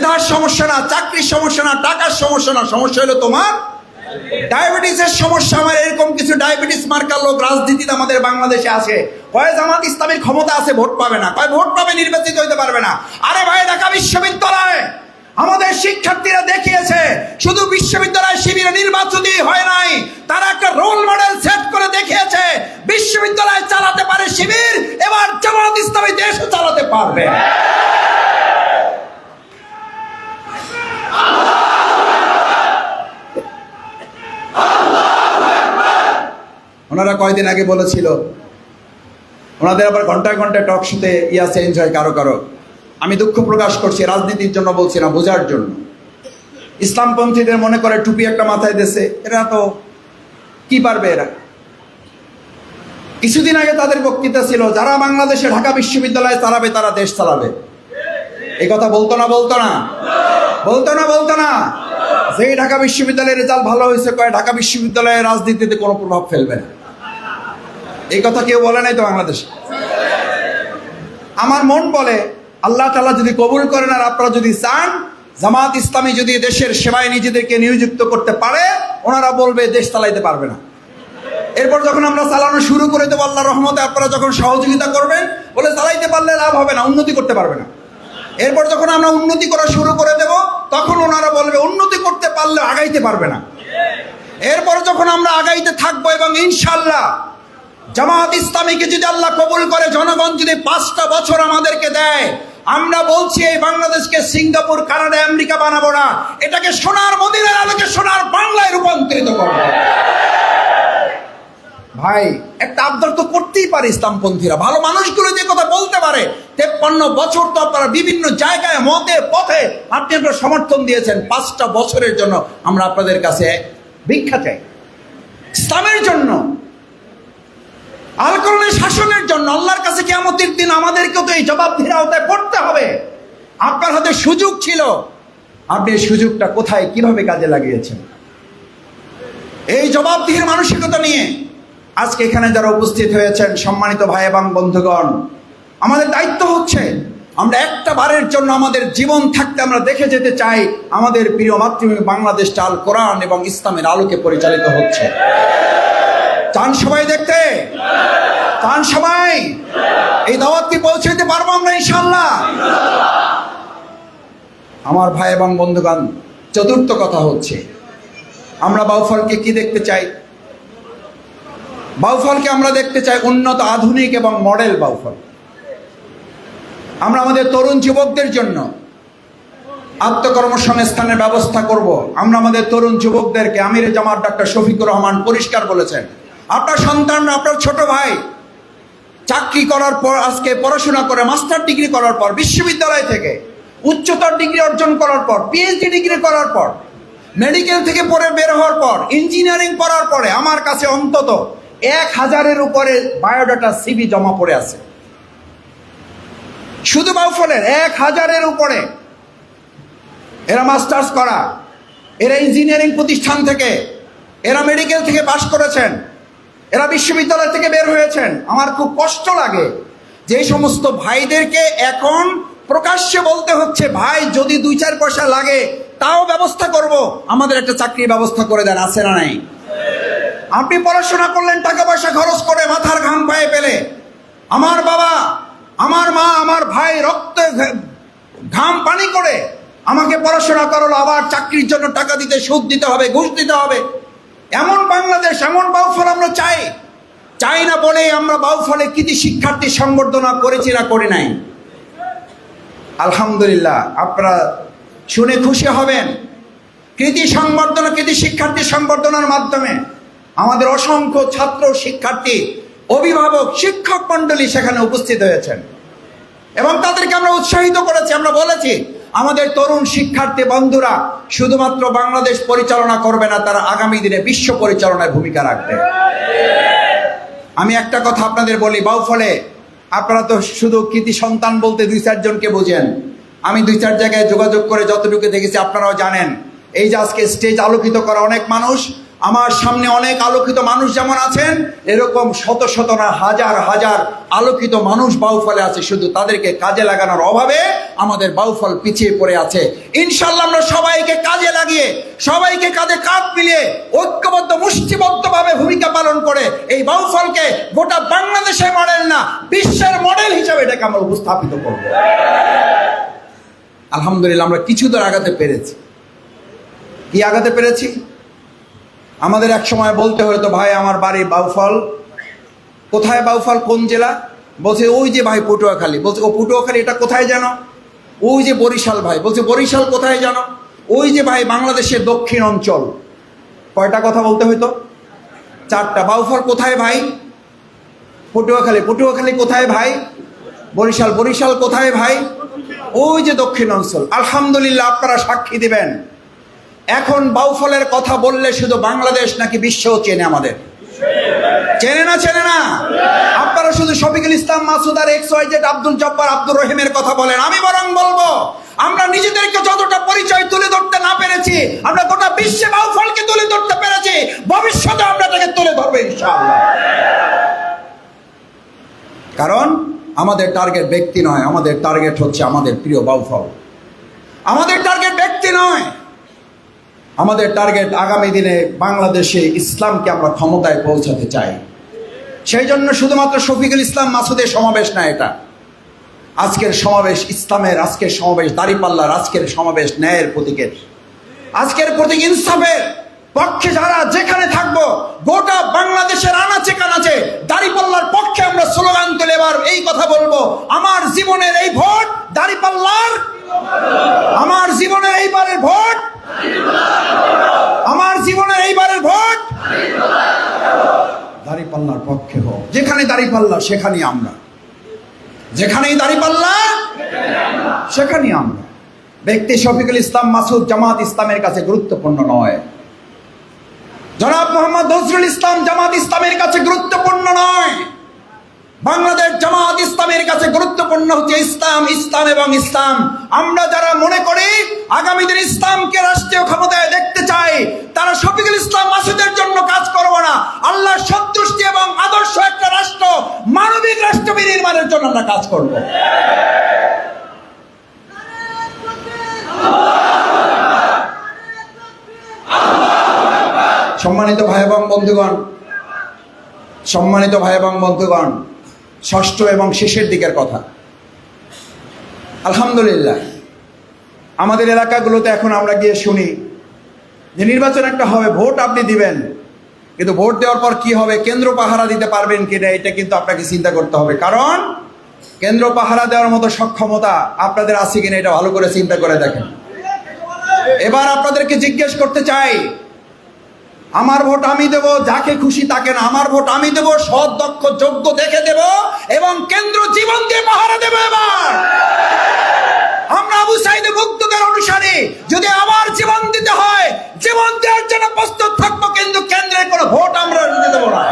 মেধার সমস্যা না, চাকরির সমস্যা না, টাকার সমস্যা না, সমস্যা হলো তোমার ডায়াবেটিসের সমস্যা। আমার এরকম কিছু ডায়াবেটিস মার্কার লোক রাজনীতিতে আমাদের বাংলাদেশে আছে। কয় জামাত ইসলামের ক্ষমতা আছে, ভোট পাবে না। কয় ভোট পাবে নির্বাচিত হইতে পারবে না। আরে ভাই, ঢাকা বিশ্ববিদ্যালয় আমাদের শিক্ষার্থীরা দেখিয়েছে, শুধু বিশ্ববিদ্যালয় শিবিরে নির্বাচনই হয় নাই, তারা একটা রোল মডেল সেট করে দেখিয়েছে, বিশ্ববিদ্যালয় চালাতে পারে শিবির, এবার জামাত ইসলামী দেশও চালাতে পারবে। ওনারা কয়দিন আগে বলেছিল, ওনাদের আবার ঘন্টায় ঘন্টায় টক শুতে ইয়া চেঞ্জ হয় কারও কারও। আমি দুঃখ প্রকাশ করছি, রাজনীতির জন্য বলছি না, বোঝার জন্য। ইসলামপন্থীদের মনে করে টুপি একটা মাথায় দেশে এরা তো কি পারবে এরা? কিছুদিন আগে তাদের বক্তৃতা ছিল, যারা বাংলাদেশে ঢাকা বিশ্ববিদ্যালয়ে চালাবে, তারা দেশ চালাবে। এই কথা বলতো না বলতো না। বলতো না বলতো না। যেই ঢাকা বিশ্ববিদ্যালয়ের রেজাল্ট ভালো হয়েছে, কয় ঢাকা বিশ্ববিদ্যালয়ের রাজনীতিতে কোনো প্রভাব ফেলবে না। এই কথা কেউ বলে নাই তো বাংলাদেশে? আমার মন বলে, আল্লাহ তালা যদি কবুল করেন আর আপনারা যদি চান, জামাত ইসলামী যদি দেশের সেবায় নিজেদেরকে নিয়োজিত করতে পারে, ওনারা বলবে, দেশ চালাইতে পারবে না। এরপর যখন আমরা চালানো শুরু করে দেবো আল্লাহ রহমতে আপনারা যখন সহযোগিতা করবেন, বলে, চালাইতে পারলে লাভ হবে না, উন্নতি করতে পারবে না। এরপর যখন আমরা উন্নতি করা শুরু করে দেব, তখন ওনারা বলবে, উন্নতি করতে পারলে আগাইতে পারবে না। এরপর যখন আমরা আগাইতে থাকব এবং ইনশাল্লাহ জামাত ইসলামীকে যদি আল্লাহ কবুল করে, জনগণ যদি পাঁচটা বছর আমাদেরকে দেয়, আমরা বলছি এই বাংলাদেশকে সিঙ্গাপুর, কানাডা, আমেরিকা বানাবো না। এটাকে সোনার মদিনার আলোকে সোনার বাংলায় রূপান্তরিত করব। ভাই, একটা আবদার তো করতেই পারে ইসলামপন্থীরা। ভালো মানুষগুলো যে কথা বলতে পারে, তেপ্পান্ন বছর তো আপনারা বিভিন্ন জায়গায়, মতে, পথে আপনি আপনার সমর্থন দিয়েছেন। পাঁচটা বছরের জন্য আমরা আপনাদের কাছে ভিক্ষা চাই। ইসলামের জন্য আল কোরআনের শাসনের জন্য, আল্লাহর কাছে কেমতির দিন আমাদেরকেও তো এই জবাবদিহির আওতায় পড়তে হবে। আপনার হাতে সুযোগ ছিল। আপনি সুযোগটা কোথায়, কীভাবে কাজে লাগিয়েছেন? এই জবাবদিহির মানসিকতা নিয়ে আজকে এখানে যারা উপস্থিত হয়েছেন সম্মানিত ভাই এবং বন্ধুগণ, আমাদের দায়িত্ব হচ্ছে আমরা একটা বারের জন্য আমাদের জীবন থাকতে আমরা দেখে যেতে চাই আমাদের প্রিয় মাতৃভূমি বাংলাদেশটা আল কোরআন এবং ইসলামের আলোকে পরিচালিত হচ্ছে। চান সবাই দেখতে? চান সবাই? এই দাওয়াত কি পৌঁছে দিতে পারব আমরা ইনশাল্লাহ আমার ভাই এবং বন্ধুগণ, চতুর্থ কথা হচ্ছে, আমরা বাউফলকে কি দেখতে চাই? বাউফলকে আমরা দেখতে চাই উন্নত, আধুনিক এবং মডেল বাউফল। আমরা আমাদের তরুণ যুবকদের জন্য আত্মকর্মসংস্থানের ব্যবস্থা করব। আমরা আমাদের তরুণ যুবকদেরকে আমির জামাত ডাক্তার শফিকুর রহমান পরিষ্কার বলেছেন। আপনার সন্তান, আপনার ছোট ভাই চাকরি করার পর, আজকে পড়াশোনা করে, মাস্টার ডিগ্রি করার পর, বিশ্ববিদ্যালয় থেকে উচ্চতর ডিগ্রি অর্জন করার পর পিএইচডি ডিগ্রি করার পর, মেডিকেল থেকে পড়ে বের হওয়ার পর ইঞ্জিনিয়ারিং করার পরে, আমার কাছে অন্তত এক হাজারের উপরে বায়োডাটা সিবি জমা পড়ে আছে। শুধু বাউফলের এক হাজারের উপরে। এরা মাস্টার্স করা, এরা ইঞ্জিনিয়ারিং প্রতিষ্ঠান থেকে, এরা মেডিকেল থেকে পাশ করেছেন, এরা বিশ্ববিদ্যালয় থেকে বের হয়েছেন। আমার খুব কষ্ট লাগে যে সমস্ত ভাইদেরকে এখন প্রকাশ্যে বলতে হচ্ছে, ভাই, যদি দুই চার পয়সা লাগে, তাও ব্যবস্থা করব। আমাদের একটা চাকরির ব্যবস্থা করে দেন, আছে না নাই? আপনি পড়াশোনা করলেন, টাকা পয়সা খরচ করে মাথার ঘাম পায়ে পেলে। আমার বাবা, আমার মা, আমার ভাই রক্ত ঘাম পানি করে আমাকে পড়াশোনা করালো, আবার চাকরির জন্য টাকা দিতে, সুদ দিতে হবে, ঘুষ দিতে হবে। এমন বাংলাদেশ, এমন বাউফল আমরা চাই। চাই না বলে আমরা বাউফলে কৃতি শিক্ষার্থী সংবর্ধনা করেছি না করি নাই। আলহামদুলিল্লাহ, আপনারা শুনে খুশি হবেন। কৃতি সংবর্ধনা, কৃতি শিক্ষার্থী সংবর্ধনার মাধ্যমে আমাদের অসংখ্য ছাত্র শিক্ষার্থী, অভিভাবক, শিক্ষক মণ্ডলী সেখানে উপস্থিত হয়েছেন। এবং তাদেরকে আমরা উৎসাহিত করেছি, আমরা বলেছি, আমাদের তরুণ শিক্ষার্থী বন্ধুরা, শুধুমাত্র বাংলাদেশ পরিচালনা করবে না, তারা আগামী দিনে বিশ্ব পরিচালনায় ভূমিকা রাখবে। আমি একটা কথা আপনাদের বলি, বাউফলে আপনারা তো শুধু কৃতি সন্তান বলতে দুই চারজনকে বোঝেন। আমি দুই চার জায়গায় যোগাযোগ করে যতটুকু দেখেছি, আপনারাও জানেন। এই যে আজকে স্টেজ আলোকিত করা অনেক মানুষ আমার সামনে অনেক আলোকিত মানুষ যেমন আছেন, এরকম শত শত না হাজার হাজার আলোকিত মানুষ বাউফলে আছে। শুধু তাদেরকে কাজে লাগানোর অভাবে আমাদের বাউফল পিছিয়ে পড়ে আছে। ইনশাল্লাহ আমরা সবাইকে কাজে লাগিয়ে, সবাইকে কাঁধে কাঁধ মিলিয়ে ঐক্যবদ্ধ, মুষ্টিবদ্ধভাবে ভূমিকা পালন করে এই বাউফলকে গোটা বাংলাদেশের মডেল না, বিশ্বের মডেল হিসাবে এটাকে আমরা উপস্থাপিত করব। আলহামদুলিল্লাহ আমরা কিছু দূর আগাতে পেরেছি। কি আগাতে পেরেছি? আমাদের এক সময় বলতে হতো ভাই, আমার বাড়ি বাউফল। কোথায় বাউফল? কোন জেলা? বলছে, ওই যে ভাই পটুয়াখালী। বলছে, ও পটুয়াখালী, এটা কোথায় জানো? ওই যে বরিশাল ভাই। বলছে, বরিশাল কোথায় জানো? ওই যে ভাই, বাংলাদেশের দক্ষিণ অঞ্চল। কয়টা কথা বলতে হইতো? চারটা। বাউফল কোথায় ভাই? পটুয়াখালী। পটুয়াখালী কোথায় ভাই? বরিশাল। বরিশাল কোথায় ভাই? ওই যে দক্ষিণ অঞ্চল। আলহামদুলিল্লাহ, আপনারা সাক্ষী দিবেন। এখন বাউফলের কথা বললে শুধু বাংলাদেশ নাকি বিশ্বও চেনে আমাদের? চেনে না চেনে না? আপনারা শুধু শফিকুল ইসলাম, মাসুদ আর X Y Z, Abdul Jabbar, Abdur রহিমের কথা বলেন। আমি বরং বলব, আমরা নিজেদেরকে যতটা পরিচয় তুলে ধরতে না পেরেছি, আমরা গোটা বিশ্বে বাউফলকে তুলে ধরতে পেরেছি, ভবিষ্যতে আমরা তাকে তুলে ধরবো ইনশাআল্লাহ। কারণ আমাদের টার্গেট ব্যক্তি নয়, আমাদের টার্গেট হচ্ছে আমাদের প্রিয় বাউফল। আমাদের টার্গেট ব্যক্তি নয়। আমাদের টার্গেট আগামী দিনে বাংলাদেশে ইসলামকে আমরা ক্ষমতায় পৌঁছাতে চাই। সেই জন্য শুধুমাত্র শফিকুল ইসলাম মাসুদের সমাবেশ না এটা। আজকের সমাবেশ ইসলামের, আজকের সমাবেশ দাঁড়িপাল্লার, আজকের সমাবেশ ন্যায়ের প্রতীকের। আজকের প্রতীক ইনসাফের পক্ষে যারা যেখানে থাকব, গোটা বাংলাদেশের আনাচে কানাচে দাঁড়িপাল্লার পক্ষে আমরা স্লোগান তুলে এবার এই কথা বলব, আমার জীবনের এই ভোট দাঁড়িপাল্লার। আমার জীবনের এইবারের ভোট আমার জীবনের এইবারের ভোট দাঁড়িপাল্লার পক্ষে হোক যেখানে দাঁড়িপাল্লা সেখানেই আমরা। যেখানেই দাঁড়িপাল্লা সেখানেই আমরা। ব্যক্তি শফিকুল ইসলাম মাসুদ জামাত ইসলামের কাছে গুরুত্বপূর্ণ নয়। জনাব মোহাম্মদ নজরুল ইসলাম জামাত ইসলামের কাছে গুরুত্বপূর্ণ নয়। বাংলাদেশ জামাত ইসলামের কাছে গুরুত্বপূর্ণ হচ্ছে ইসলাম ইসলাম এবং ইসলাম। আমরা যারা মনে করি আগামী দিন ইসলামকে রাষ্ট্রীয় ক্ষমতায় দেখতে চাই, তারা শফিকুল ইসলাম মাসুদের জন্য কাজ করব না। আল্লাহ সন্তুষ্টি এবং আদর্শ একটা রাষ্ট্র, মানবিক রাষ্ট্র বিনির্মাণের জন্য আমরা কাজ করব। সম্মানিত ভাই এবং বন্ধুগণ, সম্মানিত ভাই এবং বন্ধুগণ ষষ্ঠ এবং শেষের দিকের কথা। আলহামদুলিল্লাহ, আমাদের এলাকাগুলোতে এখন আমরা গিয়ে শুনি যে নির্বাচন একটা হবে, ভোট আপনি দিবেন, কিন্তু ভোট দেওয়ার পর কি হবে, কেন্দ্র পাহারা দিতে পারবেন কিনা, এটা কিন্তু আপনাকে চিন্তা করতে হবে। কারণ কেন্দ্র পাহারা দেওয়ার মতো সক্ষমতা আপনাদের আছে কিনা, এটা ভালো করে চিন্তা করে দেখেন। এবার আপনাদেরকে জিজ্ঞেস করতে চাই আমার ভোট আমি দেব, যাকে খুশি তাকে না। আমার ভোট আমি দেব, সৎ, দক্ষ, যোগ্য দেখে দেব এবং কেন্দ্র জীবন দিয়ে পাহারা দেব এবার। আমরা আবু সাইদে মুক্তদের অনুসারে, যদি আমার জীবন দিতে হয়, জীবন দেওয়ার জন্য প্রস্তুত থাকব, কিন্তু কেন্দ্রের কোনো ভোট আমরা দিতে দেবো না।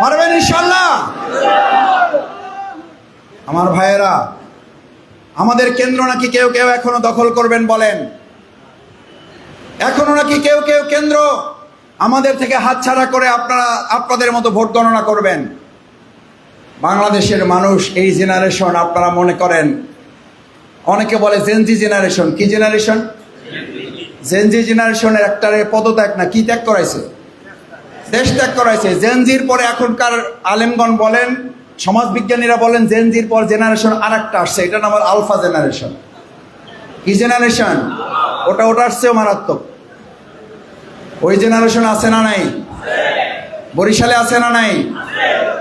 পারবেন ইনশাল্লাহ আমার ভাইয়েরা, আমাদের কেন্দ্র নাকি কেউ কেউ এখনও দখল করবেন বলেন। এখনও নাকি কেউ কেউ কেন্দ্র আমাদের থেকে হাতছাড়া করে আপনারা, আপনাদের মতো ভোট গণনা করবেন। বাংলাদেশের মানুষ এই জেনারেশন আপনারা মনে করেন, অনেকে বলে জেনজি জেনারেশন কি জেনারেশন জেনজি জেনারেশনের একটা পদত্যাগ না, কি ত্যাগ করাইছে? দেশ ত্যাগ করাইছে। জেনজির পরে এখনকার আলেমগণ বলেন, সমাজবিজ্ঞানীরা বলেন জেনজির পর জেনারেশন আর একটা আসছে, এটা নাম আলফা জেনারেশন কি জেনারেশন ওটা ওটা চেয়েও মারাত্মক। ওই জেনারেশন আছে না নাই? বরিশালে আছে না নাই?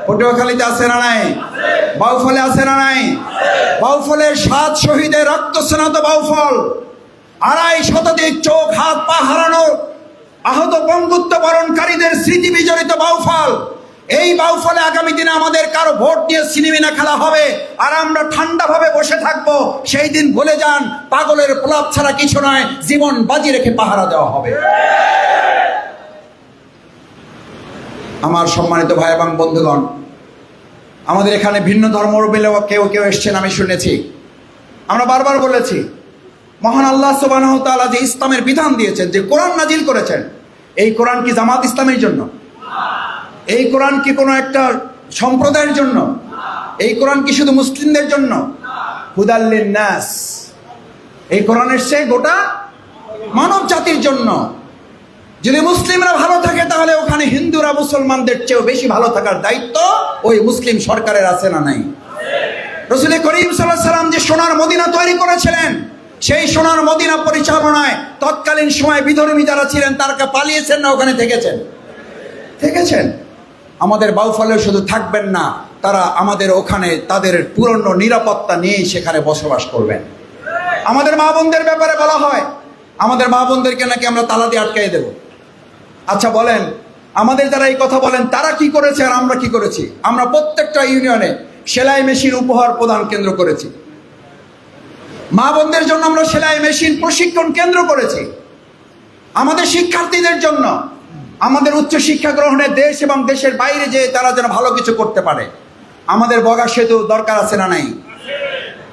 পটুয়াখালীতে আছে না নাই? বাউফলে আছে না নাই? বাউফলের সাত শহীদের রক্ত স্নাত বাউফল। আড়াই শতাধিক চোখ, হাত, পা হারানো আহত বঙ্গুত্ব বরণকারীদের স্মৃতি বিজড়িত বাউফল। এই বাউফলে আগামী দিনে আমাদের কারও ভোট নিয়ে সিনেমিনা খেলা হবে আর আমরা ঠান্ডাভাবে বসে থাকব। সেই দিন ভুলে যান, পাগলের প্রলাপ ছাড়া কিছু নয়, জীবন বাজি রেখে পাহারা দেওয়া হবে। আমার সম্মানিত ভাই এবং বন্ধুগণ, আমাদের এখানে ভিন্ন ধর্মরবিলেও কেউ কেউ এসছেন আমি শুনেছি। আমরা বারবার বলেছি, মহান আল্লাহ সুবাহ তাআলা যে ইসলামের বিধান দিয়েছেন, যে কোরআন নাজিল করেছেন, এই কোরআন কি জামাত ইসলামের জন্য? এই কোরআন কি কোনো একটা সম্প্রদায়ের জন্য? এই কোরআন কি শুধু মুসলিমদের জন্য? হুদাল্লিন নাস এই কোরআন এসছে গোটা মানব জাতির জন্য। যদি মুসলিমরা ভালো থাকে, তাহলে ওখানে হিন্দুরা মুসলমানদের চেয়েও বেশি ভালো থাকার দায়িত্ব ওই মুসলিম সরকারের আছে না নাই? রসুল করিম সাল্লাহ সাল্লাম যে সোনার মদিনা তৈরি করেছিলেন, সেই সোনার মদিনা পরিচালনায় তৎকালীন সময় বিধর্মী যারা ছিলেন তারা পালিয়েছেন না, ওখানে থেকেছেন? থেকেছেন? আমাদের বাউফলে শুধু থাকবেন না, তারা আমাদের ওখানে তাদের পুরনো নিরাপত্তা নিয়েই সেখানে বসবাস করবেন। আমাদের মা বোনদের ব্যাপারে বলা হয়, আমাদের মা বোনদেরকে নাকি আমরা তালা দিয়ে আটকাই দেব? আচ্ছা বলেন, আমাদের যারা এই কথা বলেন, তারা কি করেছে আর আমরা কি করেছি? আমরা প্রত্যেকটা ইউনিয়নে সেলাই মেশিন উপহার প্রদান কেন্দ্র করেছি। মা বোনদের জন্য আমরা সেলাই মেশিন প্রশিক্ষণ কেন্দ্র করেছি। আমাদের শিক্ষার্থীদের জন্য, আমাদের উচ্চ শিক্ষা গ্রহণে দেশ এবং দেশের বাইরে যে তারা যেন ভালো কিছু করতে পারে। আমাদের বগা সেতু দরকার আছে না নাই?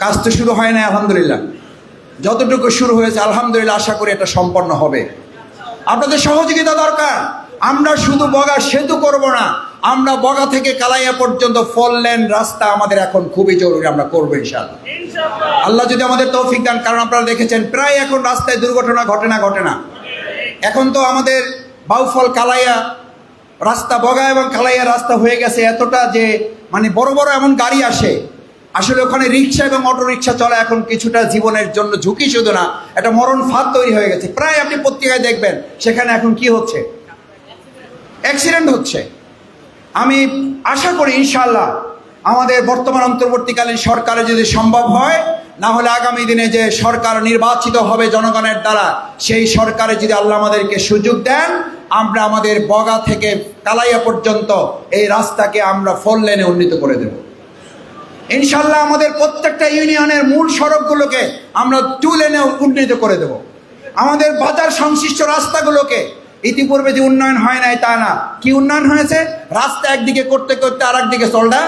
কাজ তো শুরু হয় না আলহামদুলিল্লাহ। যতটুকু শুরু হয়েছে, আলহামদুলিল্লাহ, আশা করি এটা সম্পন্ন হবে। আপনাদের সহযোগিতা দরকার। আমরা শুধু বগা সেতু করব না আমরা বগা থেকে কালাইয়া পর্যন্ত ফল লেন রাস্তা আমাদের এখন খুবই জরুরি আমরা করব ইনশাআল্লাহ। আল্লাহ যদি আমাদের তৌফিক দান কারণ আপনারা দেখেছেন প্রায় এখন রাস্তায় দুর্ঘটনা ঘটে না ঘটে না। এখন তো আমাদের বাউফল কালাইয়া রাস্তা বগা এবং কালাইয়া রাস্তা হয়ে গেছে এতটা যে মানে বড় বড় এমন গাড়ি আসে আসলে ওখানে রিক্সা এবং অটো রিক্সা চলা এখন কিছুটা জীবনের জন্য ঝুঁকি শুধু না, একটা মরণ ফাঁদ তৈরি হয়ে গেছে। প্রায় আপনি পত্রিকায় দেখবেন, সেখানে এখন কি হচ্ছে? অ্যাক্সিডেন্ট হচ্ছে। আমি আশা করি ইনশাল্লাহ আমাদের বর্তমান অন্তর্বর্তীকালীন সরকারে যদি সম্ভব হয়, না হলে আগামী দিনে যে সরকার নির্বাচিত হবে জনগণের দ্বারা, সেই সরকারে যদি আল্লাহ আমাদেরকে সুযোগ দেন, আমরা আমাদের বগা থেকে কালাইয়া পর্যন্ত এই রাস্তাকে আমরা ফোর লেনে উন্নীত করে দেব। ইনশাল্লাহ আমাদের প্রত্যেকটা ইউনিয়নের মূল সড়কগুলোকে আমরা টু লেনে উন্নীত করে দেব। আমাদের বাজার সংশ্লিষ্ট রাস্তাগুলোকে ইতিপূর্বে যে উন্নয়ন হয় নাই তা না। কি উন্নয়ন হয়েছে? রাস্তা একদিকে করতে করতে আর একদিকে চলটা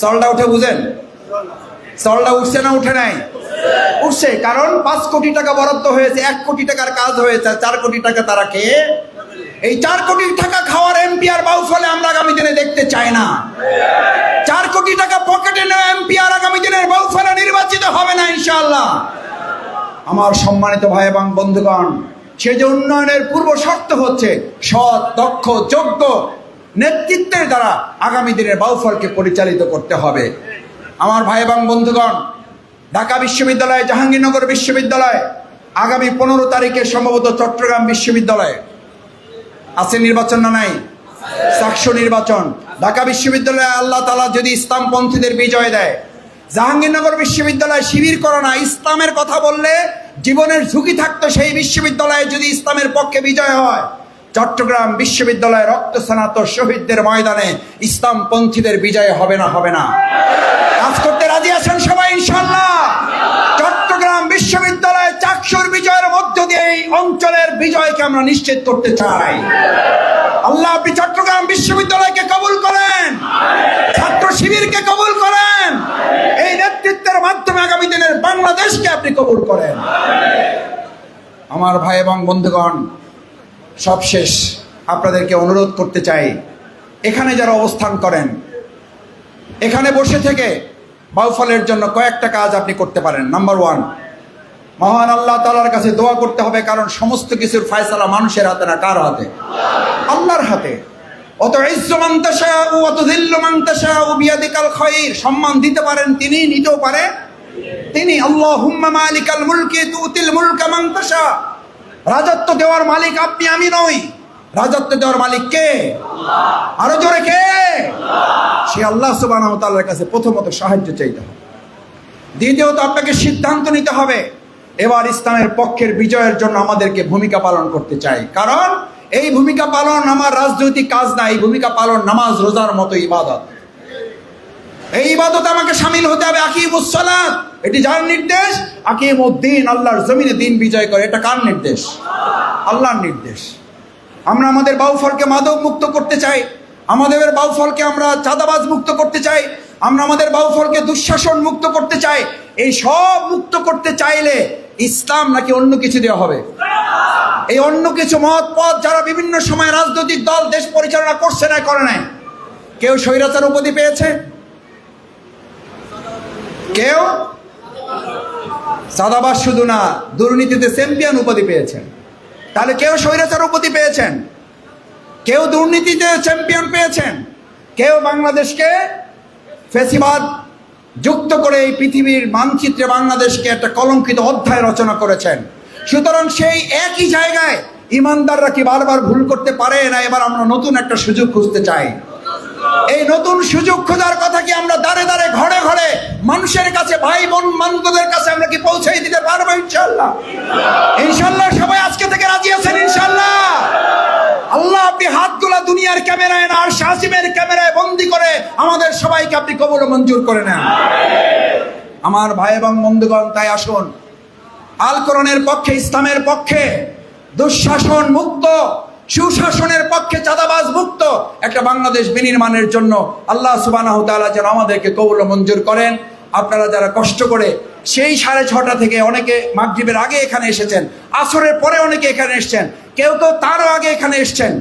চলটা উঠে বুঝেন? চলটা উঠছে না উঠে নাই? উঠছে, কারণ পাঁচ কোটি টাকা বরাদ্দ হয়েছে, এক কোটি টাকার কাজ হয়েছে চার কোটি টাকা তারা খেয়ে এই চার কোটি টাকা খাওয়ার এমপি আর বাউফলে আমরা আগামী দিনে দেখতে চাই না। চার কোটি টাকা পকেটে নেওয়া এমপি আর আগামী দিনের বাউফলে নির্বাচিত হবে না ইনশাআল্লাহ। আমার সম্মানিত ভাই এবং বন্ধুগণ, সে যে উন্নয়নের পূর্ব শর্ত হচ্ছে সৎ, দক্ষ, যোগ্য নেতৃত্বের দ্বারা আগামী দিনের বাউফলকে পরিচালিত করতে হবে। আমার ভাই এবং বন্ধুগণ, ঢাকা বিশ্ববিদ্যালয়, জাহাঙ্গীরনগর বিশ্ববিদ্যালয় আগামী পনেরো তারিখে সম্ভবত চট্টগ্রাম বিশ্ববিদ্যালয়ে আছে নির্বাচন না নাই? চারশো নির্বাচন। ঢাকা বিশ্ববিদ্যালয়ে আল্লাহ তালা যদি ইসলামপন্থীদের বিজয় দেয়, জাহাঙ্গীরনগর বিশ্ববিদ্যালয়ে শিবির করে না, ইসলামের কথা বললে জীবনের ঝুঁকি থাকতো সেই বিশ্ববিদ্যালয়ে যদি ইসলামের পক্ষে বিজয় হয়। চট্টগ্রাম বিশ্ববিদ্যালয়ে রক্ত স্নাত শহীদদের ময়দানে ইসলামপন্থীদের বিজয় হবে না হবে না। কাজ করতে রাজি আছেন সবাই ইনশাল্লাহ অঞ্চলের বিজয়কে আমরা নিশ্চিত করতে চাই। আল্লাহ আপনি চট্টগ্রাম বিশ্ববিদ্যালয়কে কবুল করেন। ছাত্র শিবিরকে কবুল করেন। এই নেতৃত্বের মাধ্যমে আগামী দিনের বাংলাদেশকে আপনি কবুল করেন। আমার ভাই এবং বন্ধুগণ সবশেষ আপনাদেরকে অনুরোধ করতে চাই, এখানে যারা অবস্থান করেন, এখানে বসে থেকে বাউফলের জন্য কয়েকটা কাজ আপনি করতে পারেন। নাম্বার ওয়ান মহান আল্লাহ তালার কাছে দোয়া করতে হবে কারণ সমস্ত কিছুর ফায়সালা মানুষের হাতে না কার হাতে? আল্লাহর হাতে। অত সম্মান দিতে পারেন তিনি নিতেও পারে। তিনি আল্লাহ মালিকাল মুলকি তুতিল মুলকা মান্তাসা রাজত্ব দেওয়ার মালিক আপনি আমি নই। রাজত্ব দেওয়ার মালিক কে? আরও জোরে কে? সে আল্লাহ তাআলার কাছে প্রথমত সাহায্য চাইতে হবে। দ্বিতীয়ত আপনাকে সিদ্ধান্ত নিতে হবে এবার ইসলামের পক্ষের বিজয়ের জন্য আমাদেরকে ভূমিকা পালন করতে চাই। কারণ এই ভূমিকা পালন আমার রাজনৈতিক কাজ না, এই ভূমিকা পালন নামাজ, রোজার মতো ইবাদত। এই ইবাদত আমাকে সামিল হতে হবে আকিম উসলাত এটি যার নির্দেশ? আকিম উদ্দিন আল্লাহর জমিনে দিন বিজয় করে। এটা কার নির্দেশ? আল্লাহর নির্দেশ। আমরা আমাদের বাউফলকে মাদক মুক্ত করতে চাই। আমাদের বাউফলকে আমরা চাঁদাবাজ মুক্ত করতে চাই। আমরা আমাদের বাউফলকে দুঃশাসন মুক্ত করতে চাই। এই সব মুক্ত করতে চাইলে ইসলাম নাকি অন্য কিছু দেওয়া হবে? এই অন্য কিছু মত পথ যারা বিভিন্ন সময় রাজনৈতিক দল, দেশ পরিচালনা করছে না করে নাই। কেউ স্বৈরাচার উপাধি পেয়েছে? কেউ? সাদাবাস শুধু না, দুর্নীতিতে চ্যাম্পিয়ন উপাধি পেয়েছেন। তাহলে কেউ স্বৈরাচার উপাধি পেয়েছেন? কেউ দুর্নীতিতে চ্যাম্পিয়ন পেয়েছেন? কেউ বাংলাদেশকে ফেসিবাদ যুক্ত করে এই পৃথিবীর মানচিত্রে বাংলাদেশকে একটা কলঙ্কিত অধ্যায় রচনা করেছেন। সুতরাং সেই একই জায়গায় ইমানদাররা কি বারবার ভুল করতে পারে না? এবার আমরা নতুন একটা সুযোগ খুঁজতে চাই। এই নতুন সুযোগ খোঁজার কথা কি আমরা দাঁড়ে দাঁড়ে ঘরে ঘরে মানুষের কাছে, ভাই বোন, বান্ধবদের কাছে আমরা কি পৌঁছে দিতে পারব ইনশাল্লাহ ইনশাল্লাহ সবাই আজকে থেকে রাজি আছেন ইনশাল্লাহ আল্লাহ আপনি হাত হাতগুলা দুনিয়ার ক্যামেরায় না আর শাসিমের ক্যামেরায় বন্দি করে আমাদের সবাইকে আপনি কবল মঞ্জুর করে নেন। আমার ভাই এবং বন্ধুগণ, তাই আসুন। আল কোরআনের পক্ষে, ইসলামের পক্ষে দুঃশাসন মুক্ত সুশাসনের পক্ষে চাঁদাবাজ মুক্ত। একটা বাংলাদেশ বিনির্মাণের জন্য আল্লাহ সুবানাহ তালা যেন আমাদেরকে কৌল মঞ্জুর করেন। আপনারা যারা কষ্ট করে সেই সাড়ে ছটা থেকে অনেকে মাগরীবের আগে এখানে এসেছেন, আসরের পরে অনেকে এখানে এসছেন, কেউ কেউ তারও আগে এখানে এসেছেন।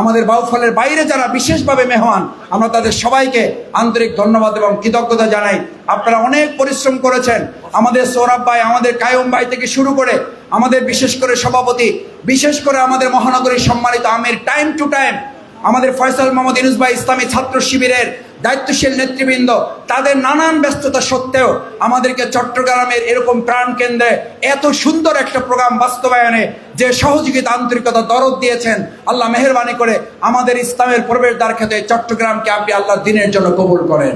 আমাদের বাউফলের বাইরে যারা বিশেষভাবে মেহমান, আমরা তাদের সবাইকে আন্তরিক ধন্যবাদ এবং কৃতজ্ঞতা জানাই। আপনারা অনেক পরিশ্রম করেছেন। আমাদের সৌরভ ভাই, আমাদের কায়ম ভাই থেকে শুরু করে আমাদের বিশেষ করে সভাপতি, বিশেষ করে আমাদের মহানগরীর সম্মানিত আমির টাইম টু টাইম আমাদের ফয়সাল মোহাম্মদ ইনুস ভাই ইসলামী ছাত্র শিবিরের দায়িত্বশীল নেতৃবৃন্দ, তাদের নানান ব্যস্ততা সত্ত্বেও আমাদেরকে চট্টগ্রামের এরকম প্রাণ কেন্দ্রে এত সুন্দর একটা প্রোগ্রাম বাস্তবায়নে যে সহযোগিতা আন্তরিকতা দরদ দিয়েছেন আল্লাহ মেহরবানি করে আমাদের ইসলামের প্রবেশদ্বার খেতে চট্টগ্রামকে আপনি আল্লাহ দিনের জন্য কবুল করেন।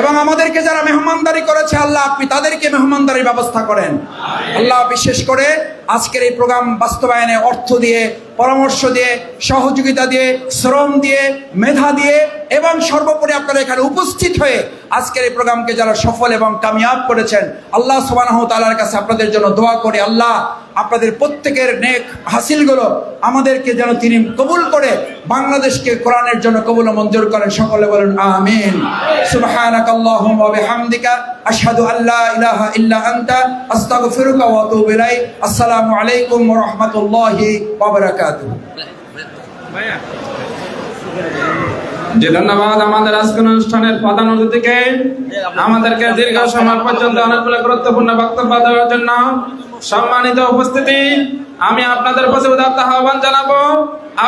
এবং আমাদেরকে যারা মেহমানদারি করেছে আল্লাহ আপনি তাদেরকে মেহমানদারির ব্যবস্থা করেন। আল্লাহ বিশেষ করে আজকের এই প্রোগ্রাম বাস্তবায়নে অর্থ দিয়ে পরামর্শ দিয়ে সহযোগিতা দিয়ে শ্রম দিয়ে মেধা দিয়ে এবং সর্বোপরি আপনারা এখানে উপস্থিত হয়ে আজকের এই প্রোগ্রামকে যারা সফল এবং কামিয়াব করেছেন, আল্লাহ সুবাহ তালার কাছে আপনাদের জন্য দোয়া করে, আল্লাহ আপনাদের প্রত্যেকের নেক হাসিলগুলো আমাদেরকে যেন তিনি কবুল করে বাংলাদেশকে কোরআনের জন্য কবুল মঞ্জুর করেন। সকলে বলেন, আমিন। সুবহানাক আল্লাহুম্মা ওয়া বিহামদিকা আনতা আসসালামু আলাইকুম ওয়া রাহমাতুল্লাহি বারাকাতুহু। যে ধন্যবাদ আমাদের আজকের অনুষ্ঠানের প্রধান অতিথিকে। আমাদেরকে দীর্ঘ সময় পর্যন্ত অনেকগুলো গুরুত্বপূর্ণ বক্তব্য দেওয়ার জন্য সম্মানিত উপস্থিতি। আমি আপনাদের প্রতি উদাত্ত আহ্বান জানাব।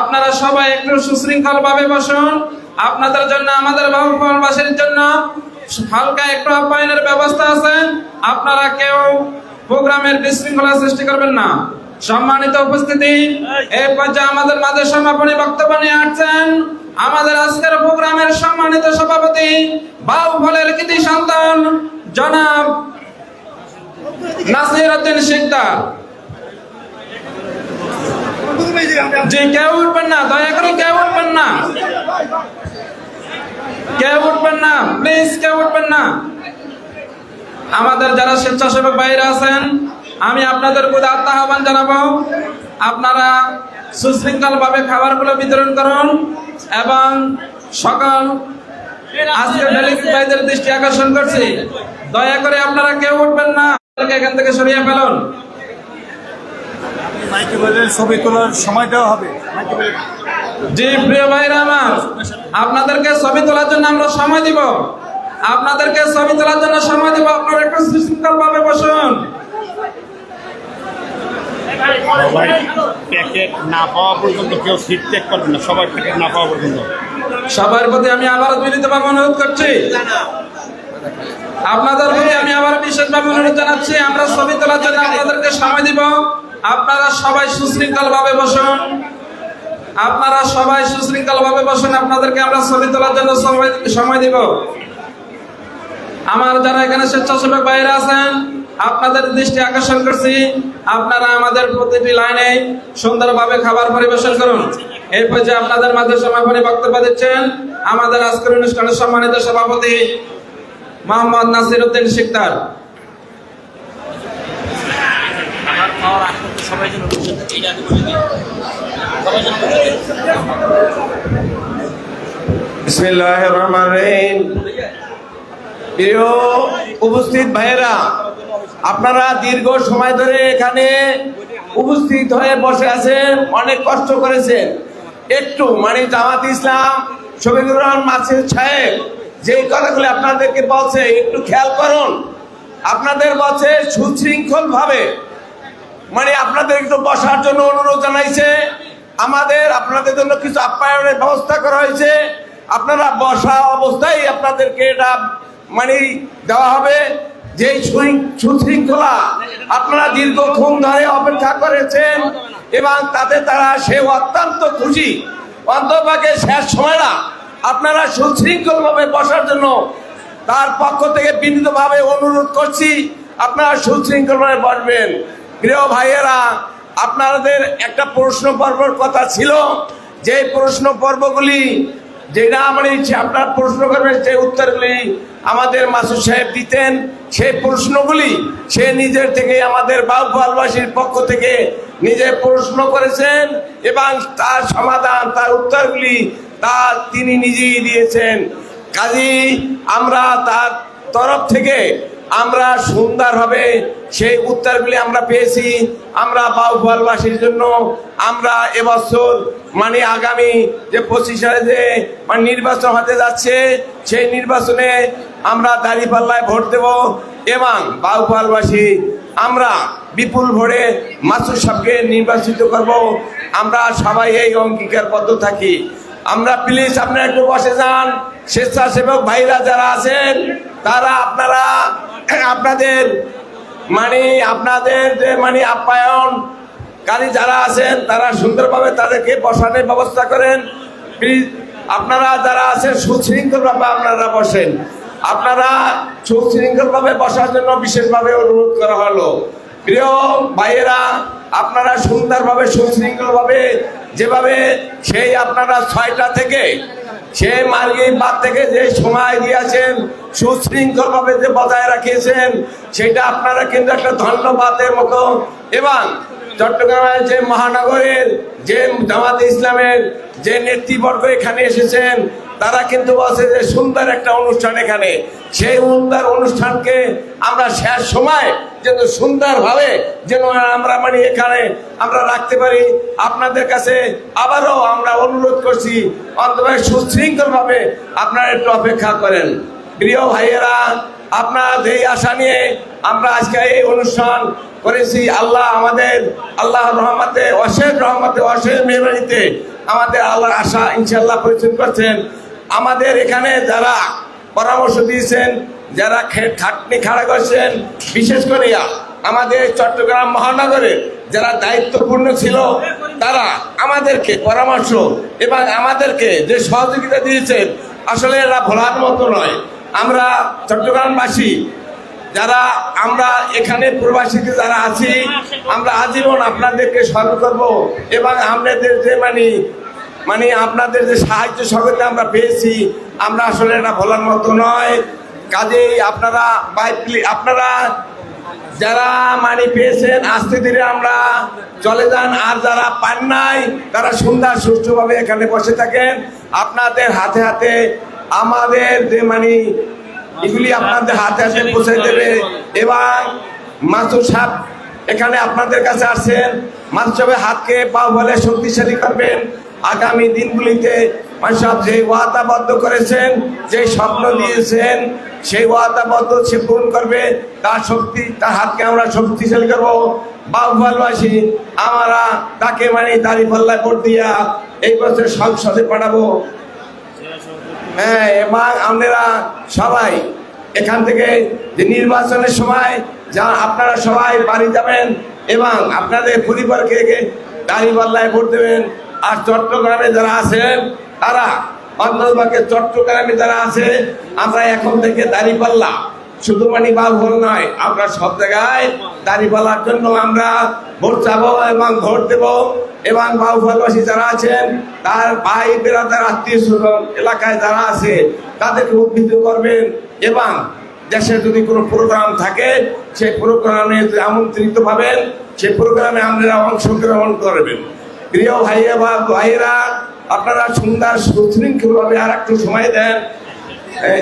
আপনারা সবাই একটু সুশৃঙ্খল ভাবে বসুন। আপনাদের জন্য, আমাদের বাবুফলবাসীর জন্য হালকা একটু আপ্যায়নের ব্যবস্থা আছে। আপনারা কেউ প্রোগ্রামের বিশৃঙ্খলা সৃষ্টি করবেন না। সম্মানিত উপস্থিতি এই পর্যায়ে আমাদের মাঝে সমাপনী বক্তব্য নিয়ে আসছেন আমাদের আজকের প্রোগ্রামের সম্মানিত সভাপতি বাউ বাউফলের কৃতি সন্তান, জনাব নাসির উদ্দিন শিকদার। জি, কেউ উঠবেন না, দয়া করে কেউ উঠবেন না। কেউ উঠবেন না, প্লিজ কেউ উঠবেন না। আমাদের যারা স্বেচ্ছাসেবক বাইরে আছেন, আমি আপনাদের প্রতি আত্মা আহ্বান জানাব। আপনারা সুশৃঙ্খল ভাবে খাবারগুলো বিতরণ করুন। এবং সকল আজকে ডেলিভারি ভাইদের দৃষ্টি আকর্ষণ করছি। দয়া করে আপনারা কেউ উঠবেন না। এখান থেকে সরিয়ে ফেলুন। ছবি তোলার সময় দেওয়া হবে। জি প্রিয় ভাইরা আমার আপনাদেরকে ছবি তোলার জন্য আমরা সময় দিব। আপনাদেরকে ছবি তোলার জন্য সময় দিব। আপনারা একটু সুশৃঙ্খল ভাবে বসুন। সবাই প্যাকেট না পাওয়া পর্যন্ত কেউ সিট ত্যাগ করবে না সবাই প্যাকেট না পাওয়া পর্যন্ত। সবার প্রতি আমি আবার বিনীতভাবে অনুরোধ করছি। আপনাদের প্রতি আমি আবার বিশেষভাবে অনুরোধ জানাচ্ছি, আমরা ছবি তোলার জন্য আপনাদেরকে সময় দিব। আপনারা সবাই সুশৃঙ্খল ভাবে বসুন। আপনারা সবাই সুশৃঙ্খল ভাবে বসুন, আপনাদেরকে আমরা ছবি তোলার জন্য সময় দিব। আমার যারা এখানে স্বেচ্ছাসেবক বাইরে আছেন আপনাদের দৃষ্টি আকর্ষণ করছি। আপনারা আমাদের প্রতিটি লাইনে সুন্দরভাবে খাবার পরিবেশন করুন। এই পর্যায়ে আপনাদের মাঝে সমাপনী বক্তব্য দিচ্ছেন, আমাদের আজকের অনুষ্ঠানের সম্মানিত সভাপতি মোহাম্মদ নাসির উদ্দিন শিকদার প্রিয় উপস্থিত ভাইয়েরা আপনারা দীর্ঘ সময় ধরে এখানে উপস্থিত হয়ে বসে আছেন, অনেক কষ্ট করেছেন। একটু মানে জামাত ইসলাম, শফিকুর মাসিদ সাহেব যে কথাগুলি আপনাদেরকে বলছে, একটু খেয়াল করুন। আপনাদের বলছে সুশৃঙ্খল ভাবে মানে আপনাদের একটু বসার জন্য অনুরোধ জানাইছে। আমাদের, আপনাদের জন্য কিছু আপ্যায়নের ব্যবস্থা করা হয়েছে। আপনারা বসা অবস্থায় আপনাদেরকে এটা মানে দেওয়া হবে। যে সুশৃঙ্খলা আপনারা দীর্ঘক্ষণ ধরে অপেক্ষা করেছেন এবং তাতে তারা সে অত্যন্ত খুশি। অন্তপাকে শেষ সময়টা আপনারা সুশৃঙ্খলভাবে বসার জন্য তার পক্ষ থেকে বিনীতভাবে অনুরোধ করছি, আপনারা সুশৃঙ্খলভাবে বসবেন। প্রিয় ভাইয়েরা, আপনাদের একটা প্রশ্ন পর্বর কথা ছিল। যে প্রশ্ন পর্বগুলি যেটা আমার ইচ্ছে আপনার প্রশ্ন করবেন, সেই উত্তরগুলি আমাদের মাসুদ সাহেব দিতেন। সেই প্রশ্নগুলি সে নিজের থেকে আমাদের বাউফালবাসীর পক্ষ থেকে নিজে প্রশ্ন করেছেন এবং তার সমাধান, তার উত্তরগুলি তা তিনি নিজেই দিয়েছেন। কাজী আমরা তার তরফ থেকে আমরা সুন্দরভাবে সেই উত্তরগুলি আমরা পেয়েছি। আমরা বাউফলবাসীর জন্য আমরা এবছর মানে আগামী যে পঁচিশ সালে যে মানে নির্বাচন হতে যাচ্ছে, সেই নির্বাচনে আমরা দাঁড়িপাল্লায় ভোট দেব এবং বাউফলবাসী আমরা বিপুল ভোটে মাসুর সাহেবকে নির্বাচিত করব। আমরা সবাই এই অঙ্গীকারবদ্ধ থাকি। আমরা প্লিজ আপনারা একটু বসে যান। স্বেচ্ছাসেবক ভাইরা যারা আছেন, তারা আপনারা আপনাদের মানে আপনাদের যে মানে আপ্যায়ন কারী যারা আছেন, তারা সুন্দরভাবে তাদেরকে বসানোর ব্যবস্থা করেন। প্লিজ আপনারা যারা আছেন, সুশৃঙ্খলভাবে আপনারা বসেন। আপনারা সুশৃঙ্খলভাবে বসার জন্য বিশেষভাবে অনুরোধ করা হলো। প্রিয় ভাইয়েরা, আপনারা সুন্দরভাবে, সুশৃঙ্খলভাবে যেভাবে সেই আপনারা ছয়টা থেকে সে মার্গি বাদ থেকে যে সময় দিয়েছেন, সুশৃঙ্খলভাবে যে বজায় রাখিয়েছেন, সেটা আপনারা কিন্তু একটা ধন্যবাদের মতো। এবং চট্টগ্রামের যে মহানগরের যে জামাত ইসলামের যে নেতৃবর্গ এখানে এসেছেন তারা কিন্তু বলছে যে সুন্দর একটা অনুষ্ঠান এখানে। সেই সুন্দর অনুষ্ঠানকে আমরা শেষ সময় যেন সুন্দরভাবে যেন আমরা মানে এখানে আমরা রাখতে পারি। আপনাদের কাছে আবারও আমরা অনুরোধ করছি, অন্তত সুশৃঙ্খলভাবে আপনারা একটু অপেক্ষা করেন। প্রিয় ভাইয়েরা, আপনার এই আশা নিয়ে আমরা আজকে এই অনুষ্ঠান করেছি। আল্লাহ আমাদের, আল্লাহ রহমতে, অশেষ রহমতে, অশেষ মেহমানিতে আমাদের আল্লাহর আশা ইনশাল্লাহ পরিচিত করছেন। আমাদের এখানে যারা পরামর্শ দিয়েছেন, যারা খাটনি খাড়া করছেন, বিশেষ করে আমাদের চট্টগ্রাম মহানগরে যারা দায়িত্বপূর্ণ ছিল, তারা আমাদেরকে পরামর্শ এবং আমাদেরকে যে সহযোগিতা দিয়েছেন, আসলে এরা ভোলার মতো নয়। আমরা চট্টগ্রামবাসী, যারা আমরা এখানে প্রবাসীতে যারা আছি, আমরা আজীবন আপনাদেরকে স্মরণ করব এবং আপনাদের যে মানে মানে আপনাদের যে সাহায্য সহযোগিতা আমরা পেয়েছি, আমরা আসলে এটা ভোলার মতো নয়। কাজেই আপনারা আপনারা যারা মানে পেয়েছেন, আস্তে ধীরে আমরা চলে যান। আর যারা পান নাই, তারা সুন্দর সুষ্ঠুভাবে এখানে বসে থাকেন। আপনাদের হাতে হাতে আমাদের যে মানে এগুলি আপনাদের হাতে হাতে পৌঁছে দেবে। এবং মাসুর সাপ এখানে আপনাদের কাছে আসছেন মাসুর সাহেবের হাতকে পা বলে শক্তিশালী করবেন। আগামী দিনগুলিতে সব যে ওয়াদাবদ্ধ করেছেন, যে স্বপ্ন দিয়েছেন, সেই ওয়াদাবদ্ধ সে পূরণ করবে। তার শক্তি, তার হাতকে আমরা শক্তিশালী করব। বাউফালবাসী, আমরা তাকে মানে দাড়ি পাল্লায় ভোট দিয়া এই বছর সংসদে পাঠাবো। হ্যাঁ এবং আপনারা সবাই এখান থেকে যে নির্বাচনের সময় যা আপনারা সবাই বাড়ি যাবেন এবং আপনাদের পরিবারকে দাঁড়িপাল্লায় ভোট দেবেন আর চট্টগ্রামে যারা আছেন তারা অন্তর্ভাগে চট্টগ্রামে যারা আছে, আমরা এখন থেকে দাঁড়িপাল্লা। শুধু মানে বাউফল নয়, আমরা সব জায়গায় দাঁড়িপাল্লার জন্য আমরা ভোট চাবো এবং ভোট দেব। এবং বাউফলবাসী যারা আছেন, তার ভাই, বেড়াদার আত্মীয় স্বজন, এলাকায় যারা আছে, তাদেরকে উদ্বুদ্ধ করবেন। এবং দেশে যদি কোনো প্রোগ্রাম থাকে, সেই প্রোগ্রামে আমন্ত্রিত পাবেন, সেই প্রোগ্রামে আপনারা অংশগ্রহণ করবেন। প্রিয় ভাইয়া বা ভাইরা আপনারা সুন্দর সুশৃঙ্খলভাবে আর একটু সময় দেন হ্যাঁ।